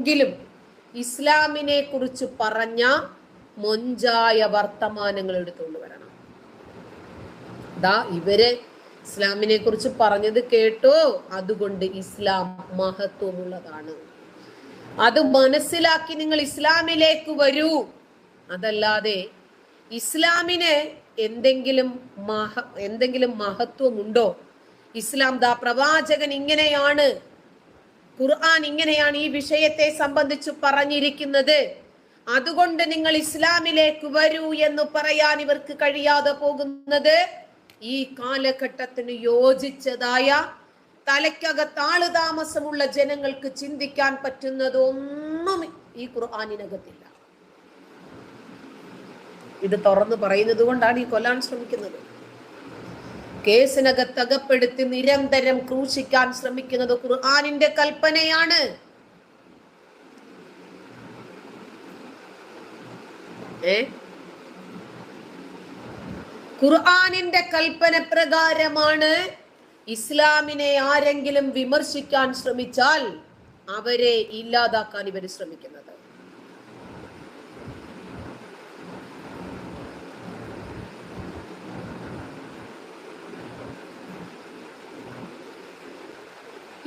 എങ്കിലും ഇസ്ലാമിനെ കുറിച്ച് പറഞ്ഞ മൊഞ്ചായ വർത്തമാനങ്ങൾ എടുത്തുകൊണ്ട് വരണം. ദാ ഇവർ ഇസ്ലാമിനെ കുറിച്ച് പറഞ്ഞത് കേട്ടോ. അതുകൊണ്ട് ഇസ്ലാം മഹത്വമുള്ളതാണ്. അത് മനസ്സിലാക്കി നിങ്ങൾ ഇസ്ലാമിലേക്ക് വരൂ. അതല്ലാതെ ഇസ്ലാമിന് എന്തെങ്കിലും മഹ എന്തെങ്കിലും മഹത്വമുണ്ടോ? ഇസ്ലാം ദാ പ്രവാചകൻ ഇങ്ങനെയാണ് ഖുർആൻ ഇങ്ങനെയാണ് ഈ വിഷയത്തെ സംബന്ധിച്ച് പറഞ്ഞിരിക്കുന്നത്. അതുകൊണ്ട് നിങ്ങൾ ഇസ്ലാമിലേക്ക് വരൂ എന്ന് പറയാൻ ഇവർക്ക് കഴിയാതെ പോകുന്നത്. ഈ കാലഘട്ടത്തിന് യോജിച്ചതായ തലയ്ക്കകത്ത് ആൾ താമസമുള്ള ജനങ്ങൾക്ക് ചിന്തിക്കാൻ പറ്റുന്നതൊന്നും ഈ ഖുർആാനിനകത്തില്ല. ഇത് തുറന്നു പറയുന്നത് കൊണ്ടാണ് ഈ കൊല്ലാൻ ശ്രമിക്കുന്നത്. കേസിനകത്ത് അകപ്പെടുത്തി നിരന്തരം ക്രൂശിക്കാൻ ശ്രമിക്കുന്നത് ഖുർആാനിന്റെ കൽപ്പനയാണ്. ഖുർആാനിന്റെ കൽപ്പന പ്രകാരമാണ് ഇസ്ലാമിനെ ആരെങ്കിലും വിമർശിക്കാൻ ശ്രമിച്ചാൽ അവരെ ഇല്ലാതാക്കാൻ ഇവർ ശ്രമിക്കുന്നത്.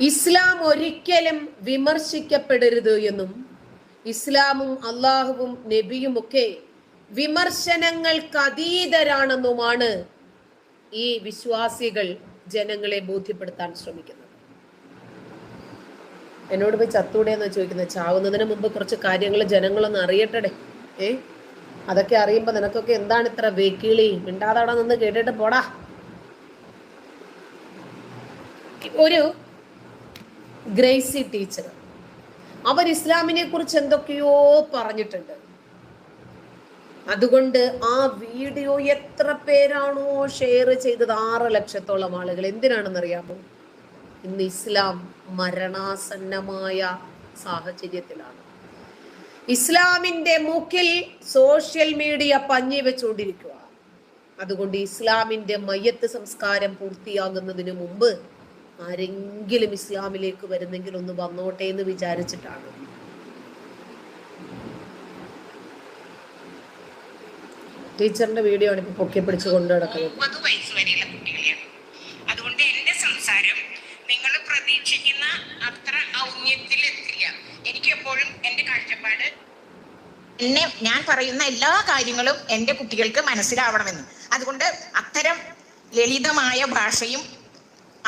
ഇസ്ലാം ഒരിക്കലും വിമർശിക്കപ്പെടരുത് എന്നും ഇസ്ലാമും അള്ളാഹുവും നബിയും ഒക്കെ വിമർശനങ്ങൾക്ക് അതീതരാണെന്നുമാണ് ഈ വിശ്വാസികൾ ജനങ്ങളെ ബോധ്യപ്പെടുത്താൻ ശ്രമിക്കുന്നത്. എന്നോട് പോയി ചത്തൂടെ എന്നാ ചോദിക്കുന്നത്? ചാവുന്നതിന് മുമ്പ് കുറച്ച് കാര്യങ്ങൾ ജനങ്ങളൊന്ന് അറിയട്ടെ ഏ? അതൊക്കെ അറിയുമ്പോൾ നിനക്കൊക്കെ എന്താണ് ഇത്ര വെക്കിളി? മിണ്ടാതവിടെ നിന്ന് കേട്ടിട്ട് പോടാ. ഒരു ഗ്രേസി ടീച്ചർ. അവർ ഇസ്ലാമിനെ കുറിച്ച് എന്തൊക്കെയോ പറഞ്ഞിട്ടുണ്ട്. അതുകൊണ്ട് ആ വീഡിയോ എത്ര പേരാണോ ഷെയർ ചെയ്തത്? ആറ് ലക്ഷത്തോളം ആളുകൾ. എന്തിനാണെന്നറിയാമോ? ഇന്ന് ഇസ്ലാം മരണാസന്നമായ സാഹചര്യത്തിലാണ്. ഇസ്ലാമിന്റെ മൂക്കിൽ സോഷ്യൽ മീഡിയ പഞ്ഞി വെച്ചുകൊണ്ടിരിക്കുക അതുകൊണ്ട് ഇസ്ലാമിന്റെ മയ്യത്ത് സംസ്കാരം പൂർത്തിയാകുന്നതിന് മുമ്പ് ആരെങ്കിലും ഇസ്ലാമിലേക്ക് വരുന്നെങ്കിൽ ഒന്ന് വന്നോട്ടെ എന്ന് വിചാരിച്ചിട്ടാണ്. ടീച്ചറിന്റെ വീഡിയോ ആണ് ഇപ്പൊ പൊക്കി പിടിച്ചു കൊണ്ടു നടക്കുന്നത്. അതുകൊണ്ട് സംസാരം നിങ്ങൾ പ്രതീക്ഷിക്കുന്ന അത്ര എനിക്ക് എപ്പോഴും കാഴ്ചപ്പാട് എന്നെ ഞാൻ പറയുന്ന എല്ലാ കാര്യങ്ങളും എന്റെ കുട്ടികൾക്ക് മനസ്സിലാവണമെന്ന്. അതുകൊണ്ട് അത്തരം ലളിതമായ ഭാഷയും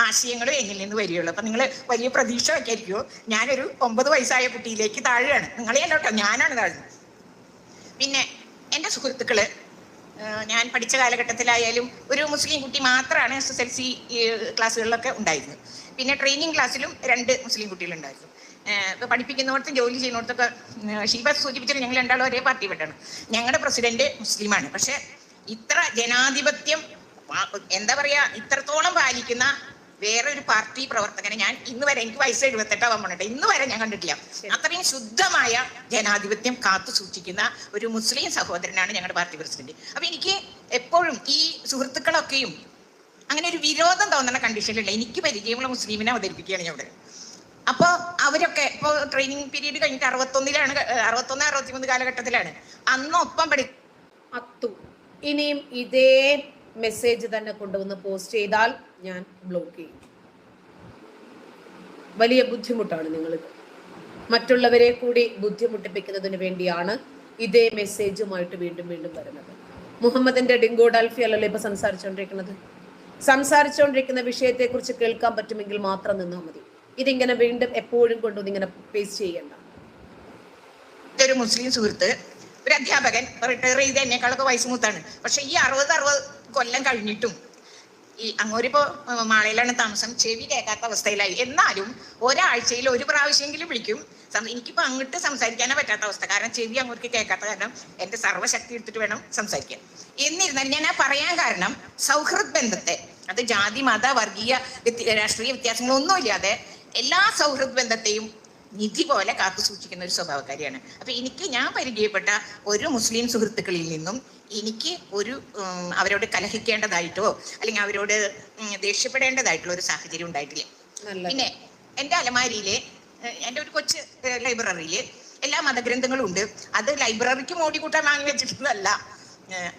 ആശയങ്ങളും എന്നിൽ നിന്ന് വരികയുള്ളൂ. അപ്പൊ നിങ്ങൾ വലിയ പ്രതീക്ഷ വയ്ക്കായിരിക്കുമോ ഞാനൊരു ഒമ്പത് വയസ്സായ കുട്ടിയിലേക്ക് താഴെയാണ് നിങ്ങളെ അല്ലോട്ടോ ഞാനാണ് താഴ്ന്നത്. പിന്നെ എന്റെ സുഹൃത്തുക്കൾ ഞാൻ പഠിച്ച കാലഘട്ടത്തിലായാലും ഒരു മുസ്ലിം കുട്ടി മാത്രമാണ് എസ് എസ് എൽ സി ക്ലാസ്സുകളിലൊക്കെ ഉണ്ടായിരുന്നത്. പിന്നെ ട്രെയിനിങ് ക്ലാസ്സിലും രണ്ട് മുസ്ലിം കുട്ടികളുണ്ടായിരുന്നു. ഇപ്പൊ പഠിപ്പിക്കുന്നിടത്തും ജോലി ചെയ്യുന്നിടത്തൊക്കെ ഷീബ സൂചിപ്പിച്ചത് ഞങ്ങൾ രണ്ടാളും ഒരേ പാർട്ടി പെട്ടാണ്. ഞങ്ങളുടെ പ്രസിഡന്റ് മുസ്ലിമാണ്. പക്ഷെ ഇത്ര ജനാധിപത്യം എന്താ പറയാ ഇത്രത്തോളം പാലിക്കുന്ന വേറെ ഒരു പാർട്ടി പ്രവർത്തകനെ ഞാൻ ഇന്ന് വരെ എനിക്ക് വയസ്സ് എഴുപത്തെട്ടാവാൻ പറഞ്ഞിട്ട് ഇന്ന് വരെ ഞാൻ കണ്ടിട്ടില്ല. അത്രയും ശുദ്ധമായ ജനാധിപത്യം കാത്തു സൂക്ഷിക്കുന്ന ഒരു മുസ്ലിം സഹോദരനാണ് ഞങ്ങളുടെ പാർട്ടി പ്രസിഡന്റ്. അപ്പൊ എനിക്ക് എപ്പോഴും ഈ സുഹൃത്തുക്കളൊക്കെയും അങ്ങനെ ഒരു വിരോധം തോന്നുന്ന കണ്ടീഷനിലുള്ള എനിക്ക് പരിചയമുള്ള മുസ്ലിമിനെ അവതരിപ്പിക്കുകയാണ് ഞാൻ ഇവിടെ. അപ്പൊ അവരൊക്കെ ഇപ്പൊ ട്രെയിനിങ് പീരീഡ് കഴിഞ്ഞിട്ട് അറുപത്തൊന്നിലാണ് അറുപത്തൊന്ന് അറുപത്തിമൂന്ന് കാലഘട്ടത്തിലാണ്. അന്ന് ഒപ്പം പഠി അത്തു. ഇനിയും ഇതേ മെസ്സേജ് തന്നെ കൊണ്ടുവന്ന് പോസ്റ്റ് ചെയ്താൽ ഞാൻ ബ്ലോക്ക് ചെയ്യും. വലിയ ബുദ്ധിമുട്ടാണ് നിങ്ങൾ മറ്റുള്ളവരെ കൂടി ബുദ്ധിമുട്ടിപ്പിക്കുന്നതിന് വേണ്ടിയാണ് ഇതേ മെസ്സേജുമായിട്ട് വീണ്ടും വീണ്ടും വരുന്നത്. മുഹമ്മദിന്റെ ഡിങ്കോ ഡാൽഫി അല്ലല്ലോ ഇപ്പൊ സംസാരിച്ചുകൊണ്ടിരിക്കുന്നത് സംസാരിച്ചുകൊണ്ടിരിക്കുന്ന വിഷയത്തെക്കുറിച്ച് കേൾക്കാൻ പറ്റുമെങ്കിൽ മാത്രം നിന്നാൽ മതി. ഇതിങ്ങനെ വീണ്ടും എപ്പോഴും കൊണ്ടുവന്ന് ഇങ്ങനെ പേസ്റ്റ് ചെയ്യണ്ട. ഒരു മുസ്ലിം സുഹൃത്ത് ഒരു അധ്യാപകൻ റിട്ടയർ ചെയ്ത് എന്നെക്കാളൊക്കെ വയസ്സ് മൂത്താണ്. പക്ഷെ ഈ അറുപത് അറുപത് കൊല്ലം കഴിഞ്ഞിട്ടും ഈ അങ്ങോരിപ്പോ മാളയിലാണ് താമസം. ചെവി കേൾക്കാത്ത അവസ്ഥയിലായി. എന്നാലും ഒരാഴ്ചയിൽ ഒരു പ്രാവശ്യമെങ്കിലും വിളിക്കും. എനിക്കിപ്പോ അങ്ങോട്ട് സംസാരിക്കാനേ പറ്റാത്ത അവസ്ഥ. കാരണം ചെവി അങ്ങോട്ട് കേൾക്കാത്ത കാരണം എന്റെ സർവശക്തി എടുത്തിട്ട് വേണം സംസാരിക്കാൻ. എന്നിരുന്നാലും ഞാൻ ആ പറയാൻ കാരണം സൗഹൃദ ബന്ധത്തെ അത് ജാതി മത വർഗീയ രാഷ്ട്രീയ വ്യത്യാസങ്ങളൊന്നുമില്ലാതെ എല്ലാ സൗഹൃദ ബന്ധത്തെയും നിധി പോലെ കാത്തു സൂക്ഷിക്കുന്ന ഒരു സ്വഭാവക്കാരിയാണ്. അപ്പൊ എനിക്ക് ഞാൻ പരിചയപ്പെട്ട ഒരു മുസ്ലിം സുഹൃത്തുക്കളിൽ നിന്നും എനിക്ക് ഒരു അവരോട് കലഹിക്കേണ്ടതായിട്ടോ അല്ലെങ്കിൽ അവരോട് ദേഷ്യപ്പെടേണ്ടതായിട്ടുള്ള ഒരു സാഹചര്യം ഉണ്ടായിട്ടില്ല. പിന്നെ എന്റെ അലമാരിയിലെ എന്റെ എന്റെ ഒരു കൊച്ചു ലൈബ്രറിയിൽ എല്ലാ മതഗ്രന്ഥങ്ങളും ഉണ്ട് അത് ലൈബ്രറിക്ക് മോടി കൂട്ടാൻ വാങ്ങി വെച്ചിട്ടുള്ളതല്ല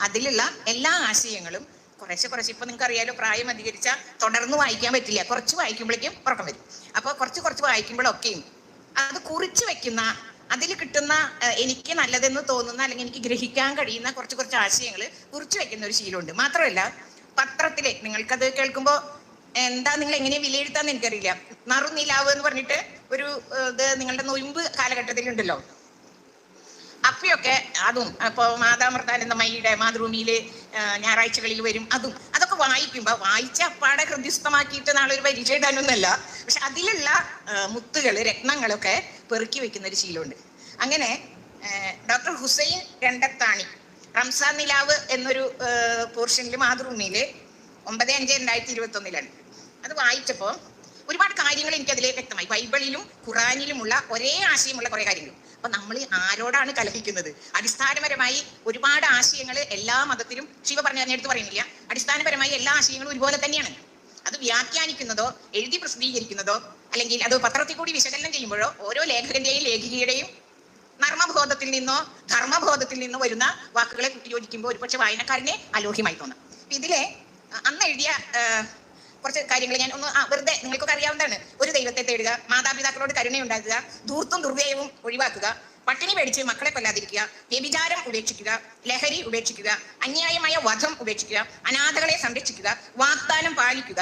അതിലുള്ള എല്ലാ ആശയങ്ങളും കുറേശ്ശെ കുറച്ച് ഇപ്പൊ നിങ്ങൾക്ക് അറിയാലോ പ്രായം അധികരിച്ച തുടർന്ന് വായിക്കാൻ പറ്റില്ല. കുറച്ച് വായിക്കുമ്പോഴേക്കും ഉറക്കം വരും. അപ്പോൾ കുറച്ച് കുറച്ച് വായിക്കുമ്പോഴൊക്കെയും അത് കുറിച്ച് വെക്കുന്ന അതിൽ കിട്ടുന്ന എനിക്ക് നല്ലതെന്ന് തോന്നുന്ന അല്ലെങ്കിൽ എനിക്ക് ഗ്രഹിക്കാൻ കഴിയുന്ന കുറച്ച് കുറച്ച് ആശയങ്ങൾ കുറിച്ചു വെക്കുന്ന ഒരു ശീലമുണ്ട്. മാത്രമല്ല പത്രത്തിലെ നിങ്ങൾക്കത് കേൾക്കുമ്പോൾ എന്താ നിങ്ങൾ എങ്ങനെ വിലയിരുത്താന്ന് എനിക്കറിയില്ല. നറുനിലാവ് എന്ന് പറഞ്ഞിട്ട് ഒരു ഇത് നിങ്ങളുടെ നൊയമ്പ് കാലഘട്ടത്തിലുണ്ടല്ലോ. അപ്പയൊക്കെ അതും. ഇപ്പൊ മാതാമൃതാനന്ദമയിയുടെ ആ, ഞായറാഴ്ചകളിൽ വരും. അതും. അതൊക്കെ വായിക്കുമ്പോ വായിച്ച അപ്പാടെ ഹൃദ്യസ്ഥമാക്കിയിട്ട് നാളെ ഒരു പരീക്ഷ പക്ഷെ അതിലുള്ള മുത്തുകൾ രത്നങ്ങളൊക്കെ പെറുക്കി വെക്കുന്ന ഒരു ശീലമുണ്ട്. അങ്ങനെ ഡോക്ടർ ഹുസൈൻ രണ്ടത്താണി റംസാൻ നിലാവ് എന്നൊരു പോർഷനിൽ മാതൃഭൂമിയിൽ ഒമ്പത് അഞ്ച് രണ്ടായിരത്തി ഇരുപത്തി ഒന്നിലാണ് അത് വായിച്ചപ്പോൾ ഒരുപാട് കാര്യങ്ങൾ എനിക്ക് അതിൽ വ്യക്തമായി. ബൈബിളിലും ഖുറാനിലുമുള്ള ഒരേ ആശയമുള്ള കുറെ കാര്യങ്ങൾ. അപ്പൊ നമ്മൾ ആരോടാണ് കലഹിക്കുന്നത്? അടിസ്ഥാനപരമായി ഒരുപാട് ആശയങ്ങൾ എല്ലാ മതത്തിലും ശിവ പറഞ്ഞ നേരത്തെ പറയുന്നില്ല. അടിസ്ഥാനപരമായി എല്ലാ ആശയങ്ങളും ഒരുപോലെ തന്നെയാണ്. അത് വ്യാഖ്യാനിക്കുന്നതോ എഴുതി പ്രസിദ്ധീകരിക്കുന്നതോ അല്ലെങ്കിൽ അത് പത്രത്തിൽ കൂടി വിശകലനം ചെയ്യുമ്പോഴോ ഓരോ ലേഖകന്റെയും ലേഖികയുടെയും നർമ്മബോധത്തിൽ നിന്നോ ധർമ്മബോധത്തിൽ നിന്നോ വരുന്ന വാക്കുകളെ കൂട്ടിയോജിക്കുമ്പോൾ ഒരുപക്ഷെ വായനക്കാരനെ അലോഹ്യമായി തോന്നും. ഇതിലെ അന്ന് എഴുതിയ കുറച്ച് കാര്യങ്ങൾ ഞാൻ ഒന്ന് ആ, വെറുതെ നിങ്ങൾക്കൊക്കെ അറിയാവുന്നതാണ്. ഒരു ദൈവത്തെ തേടുക മാതാപിതാക്കളോട് കരുണയുണ്ടാക്കുക ദൂർത്തും ദുർവ്യയവും ഒഴിവാക്കുക പട്ടിണി പേടിച്ച് മക്കളെ കൊല്ലാതിരിക്കുക വ്യഭിചാരം ഉപേക്ഷിക്കുക ലഹരി ഉപേക്ഷിക്കുക അന്യായമായ വധം ഉപേക്ഷിക്കുക അനാഥകളെ സംരക്ഷിക്കുക വാഗ്ദാനം പാലിക്കുക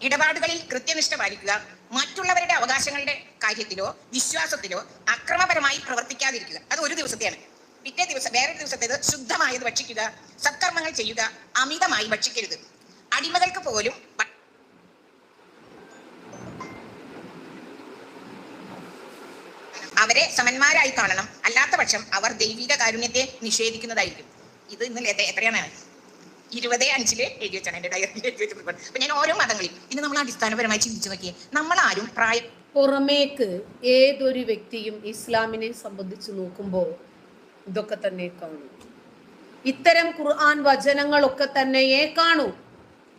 ഇടപാടുകളിൽ കൃത്യനിഷ്ഠ പാലിക്കുക മറ്റുള്ളവരുടെ അവകാശങ്ങളുടെ കാര്യത്തിലോ വിശ്വാസത്തിലോ അക്രമപരമായി പ്രവർത്തിക്കാതിരിക്കുക. അത് ഒരു ദിവസത്തെയാണ്. പിറ്റേ ദിവസം വേറെ ദിവസത്തേത് ശുദ്ധമായത് ഭക്ഷിക്കുക സത്കർമ്മങ്ങൾ ചെയ്യുക അമിതമായി ഭക്ഷിക്കരുത്. അടിമകൾക്ക് പോലും അവരെ സമന്മാരായി കാണണം. അല്ലാത്ത പക്ഷം അവർ ദൈവിക കാരുണ്യത്തെ നിഷേധിക്കുന്നതായിരിക്കും. ഇത് ഇന്ന് എത്ര- എത്രയാണ്? ഇരുപത് അഞ്ചിൽ എഴുതി വെച്ചാണ് എന്റെ ഡയറിയിൽ എഴുതി അപ്പൊ ഞാൻ ഓരോ മതങ്ങളിൽ ഇന്ന് നമ്മൾ അടിസ്ഥാനപരമായി ചിന്തിച്ചു നോക്കിയേ നമ്മൾ ആരും പ്രായം പുറമേക്ക് ഏതൊരു വ്യക്തിയും ഇസ്ലാമിനെ സംബന്ധിച്ച് നോക്കുമ്പോൾ ഇതൊക്കെ തന്നെ കാണും. ഇത്തരം ഖുർആൻ വചനങ്ങളൊക്കെ തന്നെയേ കാണൂ.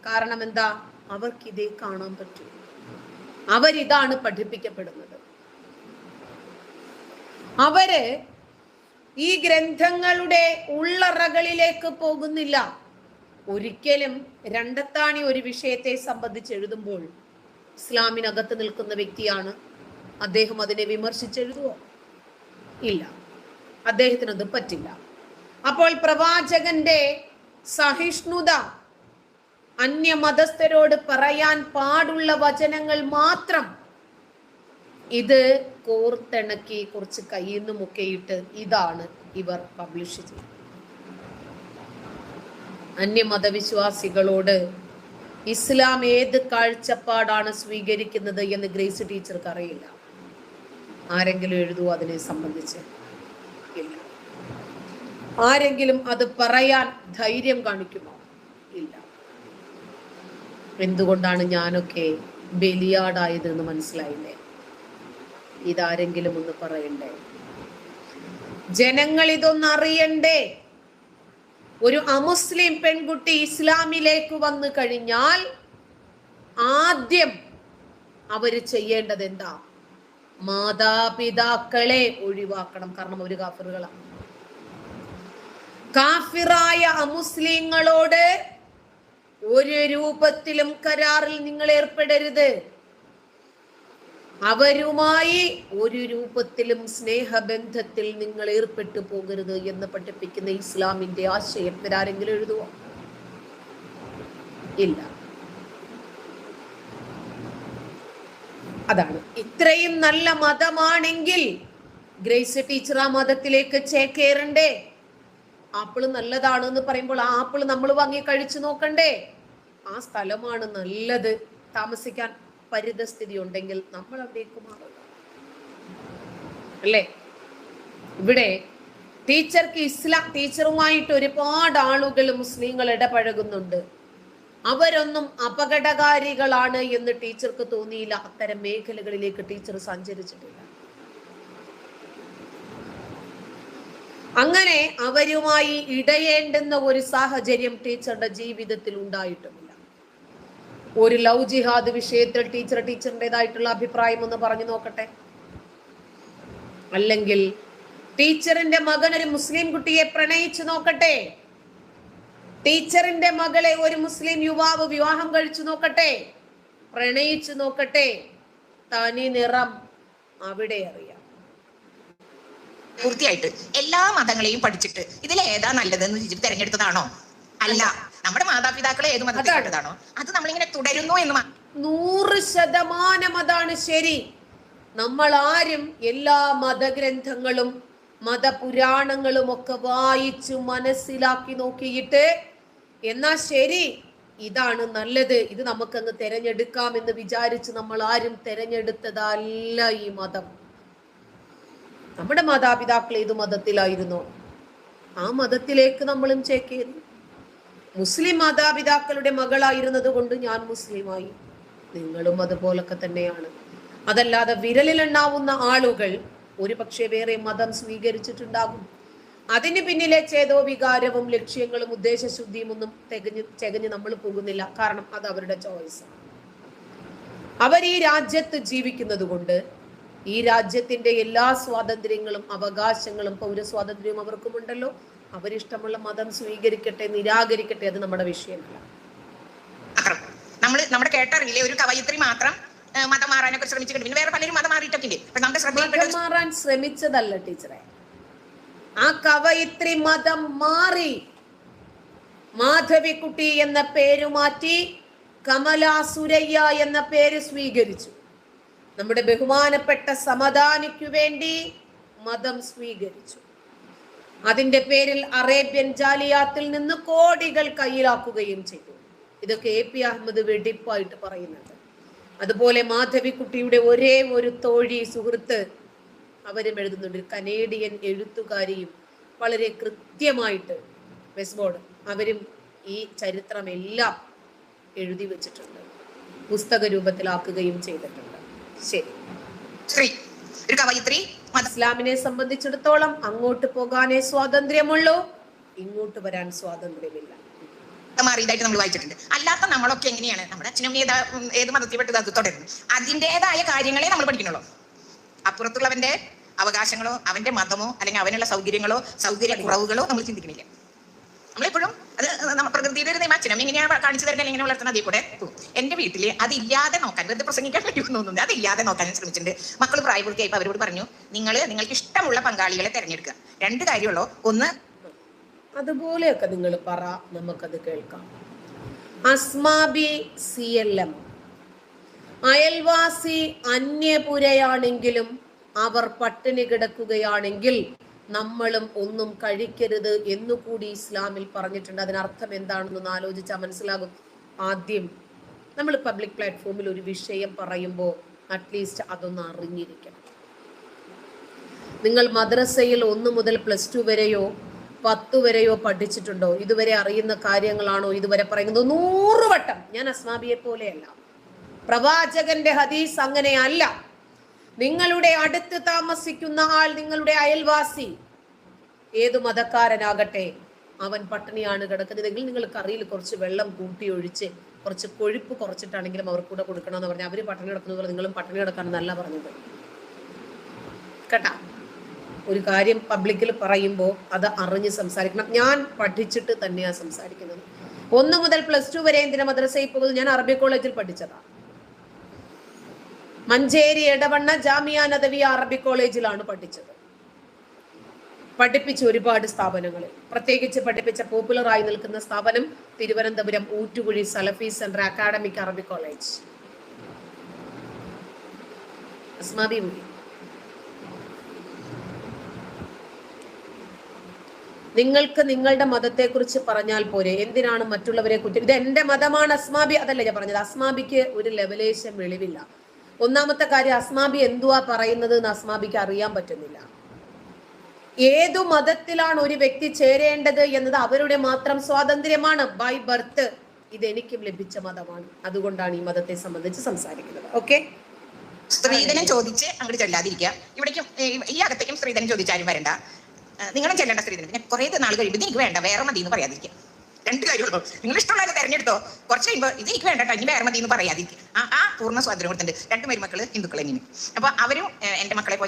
കാരണം എന്താ അവർക്ക് ഇതേ കാണാൻ പറ്റൂ. അവരിതാണ് പഠിപ്പിക്കപ്പെടുന്നത്. അവർ ഈ ഗ്രന്ഥങ്ങളുടെ ഉള്ളറകളിലേക്ക് പോകുന്നില്ല. ഒരിക്കലും രണ്ടത്താണി ഒരു വിഷയത്തെ സംബന്ധിച്ച് എഴുതുമ്പോൾ ഇസ്ലാമിനകത്ത് നിൽക്കുന്ന വ്യക്തിയാണ് അദ്ദേഹം അതിനെ വിമർശിച്ചെഴുതുവോ? ഇല്ല. അദ്ദേഹത്തിനത് പറ്റില്ല. അപ്പോൾ പ്രവാചകന്റെ സഹിഷ്ണുത അന്യമതസ്ഥരോട് പറയാൻ പാടുള്ള വചനങ്ങൾ മാത്രം ഇത് കോർത്തിണക്കി കുറച്ച് കയ്യിൽ നിന്ന് മുക്കയിട്ട് ഇതാണ് ഇവർ പബ്ലിഷ് ചെയ്തത്. അന്യമതവിശ്വാസികളോട് ഇസ്ലാം ഏത് കാഴ്ചപ്പാടാണ് സ്വീകരിക്കുന്നത് എന്ന് ഗ്രേസ് ടീച്ചർക്ക് അറിയില്ല. ആരെങ്കിലും എഴുതുവോ അതിനെ സംബന്ധിച്ച്? ആരെങ്കിലും അത് പറയാൻ ധൈര്യം കാണിക്കുമോ? ഇല്ല. എന്തുകൊണ്ടാണ് ഞാനൊക്കെ ബലിയാടായത് എന്ന് മനസ്സിലായില്ലേ? ഇതാരെങ്കിലും ഒന്ന് പറയണ്ടേ? ജനങ്ങൾ ഇതൊന്ന് അറിയണ്ടേ ഒരു അമുസ്ലിം പെൺകുട്ടി ഇസ്ലാമിലേക്ക് വന്നു കഴിഞ്ഞാൽ ആദ്യം അവർ ചെയ്യേണ്ടത് എന്താ മാതാപിതാക്കളെ ഒഴിവാക്കണം. കാരണം അവർ കാഫിറുകളാണ്. കാഫിറായ അമുസ്ലിങ്ങളോട് ഒരു രൂപത്തിലും കരാറിൽ നിങ്ങൾ ഏർപ്പെടരുത്. അവരുമായി ഒരു രൂപത്തിലും സ്നേഹബന്ധത്തിൽ നിങ്ങൾ ഏർപ്പെട്ടു പോകരുത് എന്ന് പഠിപ്പിക്കുന്ന ഇസ്ലാമിന്റെ ആശയം ഇവരാരെങ്കിലും എഴുതുവോ? ഇല്ല. അതാണ്. ഇത്രയും നല്ല മതമാണെങ്കിൽ ഗ്രേസ് ടീച്ചർ ആ മതത്തിലേക്ക് ചേക്കേറണ്ടേ? ആപ്പിൾ നല്ലതാണ് എന്ന് പറയുമ്പോൾ ആ ആപ്പിൾ നമ്മൾ വാങ്ങി കഴിച്ചു നോക്കണ്ടേ? ആ സ്ഥലമാണ് നല്ലത്. താമസിക്കാൻ പരിതസ്ഥിതി ഉണ്ടെങ്കിൽ നമ്മൾ അവിടേക്ക് മാറുക. അല്ലേ? ഇവിടെ ടീച്ചർക്ക് ഇസ്ലാം ടീച്ചറുമായിട്ട് ഒരുപാട് ആളുകൾ മുസ്ലിങ്ങൾ ഇടപഴകുന്നുണ്ട്. അവരൊന്നും അപകടകാരികളാണ് എന്ന് ടീച്ചർക്ക് തോന്നിയില്ല. അത്തരം മേഖലകളിലേക്ക് ടീച്ചർ സഞ്ചരിച്ചിട്ടില്ല. അങ്ങനെ അവരുമായി ഇടയേണ്ടുന്ന ഒരു സാഹചര്യം ടീച്ചറുടെ ജീവിതത്തിൽ ഉണ്ടായിട്ടുമില്ല. ഒരു ലവ് ജിഹാദ് വിഷയത്തിൽ ടീച്ചർ ടീച്ചറിന്റെതായിട്ടുള്ള അഭിപ്രായം ഒന്ന് പറഞ്ഞു നോക്കട്ടെ. അല്ലെങ്കിൽ ടീച്ചറിന്റെ മകൻ ഒരു മുസ്ലിം കുട്ടിയെ പ്രണയിച്ചു നോക്കട്ടെ. ടീച്ചറിന്റെ മകളെ ഒരു മുസ്ലിം യുവാവ് വിവാഹം കഴിച്ചു നോക്കട്ടെ. പ്രണയിച്ചു നോക്കട്ടെ. തനി നിറം അവിടെ അറിയാം. പൂർത്തിയായിട്ട് എല്ലാ മതങ്ങളെയും പഠിച്ചിട്ട് ഇതിൽ ഏതാ നല്ലതെന്ന് ചോദിച്ചിട്ട് തെരഞ്ഞെടുത്തതാണോ? അല്ല നമ്മുടെ മാതാപിതാക്കളെ ഏത് മതത്തിൽപ്പെട്ടതാണോ. അത് നമ്മളിങ്ങനെ തുടരുന്നു എന്ന് നൂറ് ശതമാനം അതാണ് ശരി. നമ്മൾ ആരും എല്ലാ മതഗ്രന്ഥങ്ങളും മതപുരാണങ്ങളും ഒക്കെ വായിച്ചു മനസ്സിലാക്കി നോക്കിയിട്ട് എന്നാ ശരി. ഇതാണ് നല്ലത്. ഇത് നമുക്കങ്ങ് തിരഞ്ഞെടുക്കാം എന്ന് വിചാരിച്ച് നമ്മൾ ആരും തിരഞ്ഞെടുത്തതല്ല ഈ മതം. നമ്മുടെ മാതാപിതാക്കൾ ഏത് മതത്തിലായിരുന്നോ? ആ മതത്തിലേക്ക് നമ്മളും ചേക്കേറി മുസ്ലിം മാതാപിതാക്കളുടെ മകളായിരുന്നത് കൊണ്ട് ഞാൻ മുസ്ലിമായി. നിങ്ങളും അതുപോലൊക്കെ തന്നെയാണ്. അതല്ലാതെ വിരലിലെണ്ണാവുന്ന ആളുകൾ ഒരു പക്ഷേ വേറെ മതം സ്വീകരിച്ചിട്ടുണ്ടാകും. അതിന് പിന്നിലെ ചേതോ വികാരവും ലക്ഷ്യങ്ങളും ഉദ്ദേശശുദ്ധിയും ഒന്നും തികഞ്ഞ് തികഞ്ഞ് നമ്മൾ പോകുന്നില്ല. കാരണം അത് അവരുടെ ചോയ്സാണ് അവർ ഈ രാജ്യത്ത് ജീവിക്കുന്നത് കൊണ്ട് ഈ രാജ്യത്തിന്റെ എല്ലാ സ്വാതന്ത്ര്യങ്ങളും അവകാശങ്ങളും പൗരസ്വാതന്ത്ര്യവും അവർക്കുമുണ്ടല്ലോ. അവരിഷ്ടമുള്ള മതം സ്വീകരിക്കട്ടെ നിരാകരിക്കട്ടെ അത് നമ്മുടെ വിഷയമല്ല. നമ്മൾ നമ്മുടെ കേട്ടറിയില്ലേ ഒരു കവയിത്രി മാത്രം മതം മാറാനൊക്കെ ശ്രമിച്ചിട്ടുണ്ട്. പിന്നെ വേറെ പലരും മതം മാറിയിട്ടൊക്കെ മതം മാറാൻ ശ്രമിച്ചതല്ല ടീച്ചറെ. ആ കവയിത്രി മതം മാറി മാധവിക്കുട്ടി എന്ന പേര് മാറ്റി കമലാ സുരയ്യ എന്ന പേര് സ്വീകരിച്ചു. നമ്മുടെ ബഹുമാനപ്പെട്ട സമദാനിക്കു വേണ്ടി മതം സ്വീകരിച്ചു. അതിന്റെ പേരിൽ അറേബ്യൻ ജാലിയാത്തിൽ നിന്ന് കോടികൾ കയ്യിലാക്കുകയും ചെയ്തു. ഇതൊക്കെ എ പി അഹമ്മദ് വെടിപ്പായിട്ട് പറയുന്നുണ്ട്. അതുപോലെ മാധവിക്കുട്ടിയുടെ ഒരേ ഒരു തോഴി സുഹൃത്ത് അവരും എഴുതുന്നുണ്ട്. കനേഡിയൻ എഴുത്തുകാരിയും വളരെ കൃത്യമായിട്ട് വെസ്ബോർഡ് അവരും ഈ ചരിത്രമെല്ലാം എഴുതി വെച്ചിട്ടുണ്ട്. പുസ്തക രൂപത്തിലാക്കുകയും ചെയ്തിട്ടുണ്ട്. ശരി. സ്ത്രീ ഒരു കവയിത്രി മത ഇസ്ലാമിനെ സംബന്ധിച്ചിടത്തോളം അങ്ങോട്ട് പോകാനേ സ്വാതന്ത്ര്യമുള്ളൂ. ഇങ്ങോട്ട് വരാൻ സ്വാതന്ത്ര്യമില്ല. മാറിയതായിട്ട് നമ്മൾ വായിച്ചിട്ടുണ്ട്. അല്ലാത്ത നമ്മളൊക്കെ എങ്ങനെയാണ്? നമ്മുടെ അച്ഛനും ഏതാ ഏത് മതത്തിൽപ്പെട്ടത് അത് തുടരുന്നു. അതിന്റെതായ കാര്യങ്ങളെ നമ്മൾ പഠിക്കണുള്ളൂ അപ്പുറത്തുള്ളവന്റെ അവകാശങ്ങളോ അവന്റെ മതമോ അല്ലെങ്കിൽ അവനുള്ള സൗകര്യങ്ങളോ സൗകര്യ കുറവുകളോ നമ്മൾ ചിന്തിക്കുന്നില്ല. നമ്മളെപ്പോഴും അത് പ്രകൃതിയുടെ ഒരു നിയമം അച്ഛനും ഇങ്ങനെയാണ് കാണിച്ചു തരുന്നത് ഇങ്ങനെ വളർത്തുന്നത് അതേ കൂടെ. എന്റെ വീട്ടിൽ അതില്ലാതെ നോക്കാൻ വെറുതെ പ്രസംഗിക്കാൻ പറ്റുമെന്ന് തോന്നുന്നു അതില്ലാതെ നോക്കാൻ ശ്രമിച്ചിട്ടുണ്ട്. മക്കൾ പ്രായപൂർത്തിയായപ്പോൾ അവരോട് പറഞ്ഞു നിങ്ങൾ നിങ്ങൾക്ക് ഇഷ്ടമുള്ള പങ്കാളികളെ തിരഞ്ഞെടുക്കുക. രണ്ട് കാര്യമുള്ളൂ. ഒന്ന് അതുപോലെയൊക്കെ നിങ്ങൾ പറ നമുക്കത് കേൾക്കാം. Asmabi C L M. അയൽവാസി അന്യപുരയാണെങ്കിലും അവർ പട്ടിണി കിടക്കുകയാണെങ്കിൽ നമ്മളും ഒന്നും കഴിക്കരുത് എന്നുകൂടി ഇസ്ലാമിൽ പറഞ്ഞിട്ടുണ്ട്. അതിനർത്ഥം എന്താണെന്നൊന്ന് ആലോചിച്ചാൽ മനസ്സിലാകും. ആദ്യം നമ്മൾ പബ്ലിക് പ്ലാറ്റ്ഫോമിൽ ഒരു വിഷയം പറയുമ്പോൾ അറ്റ്ലീസ്റ്റ് അതൊന്ന് അറിഞ്ഞിരിക്കണം. നിങ്ങൾ മദ്രസയിൽ ഒന്ന് മുതൽ പ്ലസ് ടു വരെയോ പത്ത് വരെയോ പഠിച്ചിട്ടുണ്ടോ? ഇതുവരെ അറിയുന്ന കാര്യങ്ങളാണോ ഇതുവരെ പറയുന്നത്? നൂറ് വട്ടം. ഞാൻ അസ്മാബിയെ പോലെയല്ല പ്രവാചകന്റെ ഹദീസ് അങ്ങനെയല്ല. നിങ്ങളുടെ അടുത്ത് താമസിക്കുന്ന ആൾ നിങ്ങളുടെ അയൽവാസി. ഏതു മതക്കാരനാകട്ടെ അവൻ പട്ടിണിയാണ് കിടക്കുന്നതെങ്കിൽ നിങ്ങൾ കറിയിൽ കുറച്ച് വെള്ളം കൂട്ടി ഒഴിച്ച് കുറച്ച് കൊഴുപ്പ് കുറച്ചിട്ടാണെങ്കിലും അവർ കൂടെ കൊടുക്കണമെന്ന് പറഞ്ഞാൽ അവർ പട്ടിണി കിടക്കുന്നത് പോലെ നിങ്ങളും പട്ടിണി കിടക്കണമെന്നല്ല പറഞ്ഞത്. കേട്ടാ? ഒരു കാര്യം പബ്ലിക്കിൽ പറയുമ്പോൾ അത് അറിഞ്ഞ് സംസാരിക്കണം. ഞാൻ പഠിച്ചിട്ട് തന്നെയാണ് സംസാരിക്കുന്നത്. ഒന്ന് മുതൽ പ്ലസ് ടു വരെ എന്തിനാ മദ്രസയിൽ പോകുന്നത്? ഞാൻ അറബി കോളേജിൽ പഠിച്ചതാണ് മഞ്ചേരി എടവണ്ണ ജാമിയ നദവി അറബി കോളേജിലാണ് പഠിച്ചത്. പഠിപ്പിച്ച ഒരുപാട് സ്ഥാപനങ്ങളിൽ. പ്രത്യേകിച്ച് പഠിപ്പിച്ച പോപ്പുലർ ആയി നിൽക്കുന്ന സ്ഥാപനം തിരുവനന്തപുരം ഊറ്റുകുഴി സലഫി സെന്റർ അക്കാഡമിക് അറബി കോളേജ്. നിങ്ങൾക്ക് നിങ്ങളുടെ മതത്തെക്കുറിച്ച് പറഞ്ഞാൽ പോരെ. എന്തിനാണ് മറ്റുള്ളവരെ കുറ്റം? ഇത് എന്റെ മതമാണ് അസ്മാബി. അതല്ല ഞാൻ പറഞ്ഞത്. അസ്മാബിക്ക് ഒരു ലെവലേശം വെളിവില്ല. ഒന്നാമത്തെ കാര്യം അസ്മാബി എന്തുവാ പറയുന്നത് എന്ന് അസ്മാബിക്ക് അറിയാൻ പറ്റുന്നില്ല. ഏതു മതത്തിലാണ് ഒരു വ്യക്തി ചേരേണ്ടത് എന്നത് അവരുടെ മാത്രം സ്വാതന്ത്ര്യമാണ്. ബൈ ബർത്ത് ഇത് എനിക്കും ലഭിച്ച മതമാണ്. അതുകൊണ്ടാണ് ഈ മതത്തെ സംബന്ധിച്ച് സംസാരിക്കുന്നത്. ഓക്കെ സ്ത്രീധനം ചോദിച്ച് അങ്ങോട്ട് ചെല്ലാതിരിക്കുക ഇവിടേക്കും ഈ അകത്തേക്കും സ്ത്രീധനം ചോദിച്ചാലും വരണ്ട. നിങ്ങളും ചെല്ലേണ്ട സ്ത്രീധനം പിന്നെ കുറെ നാൾ കഴിയുമ്പോൾ വേണ്ട. വേറെ മതി എന്ന് പറയാതിരിക്കുക രണ്ട് കാര്യമുള്ളൂ നിങ്ങൾ ഇഷ്ടമുള്ളത് തെരഞ്ഞെടുത്തോ. കുറച്ച് കഴിയുമ്പോൾ ഇത് എനിക്ക് വേണ്ട ഇനി വേറെ മതി എന്ന് പറയാതിരിക്കും. ആ ആ പൂർണ സ്വാതന്ത്ര്യം കൊടുത്തിട്ടുണ്ട്. രണ്ട് മരുമക്കൾ ഹിന്ദുക്കൾ തന്നെയാണ് അപ്പൊ അവരും എന്റെ മക്കളെ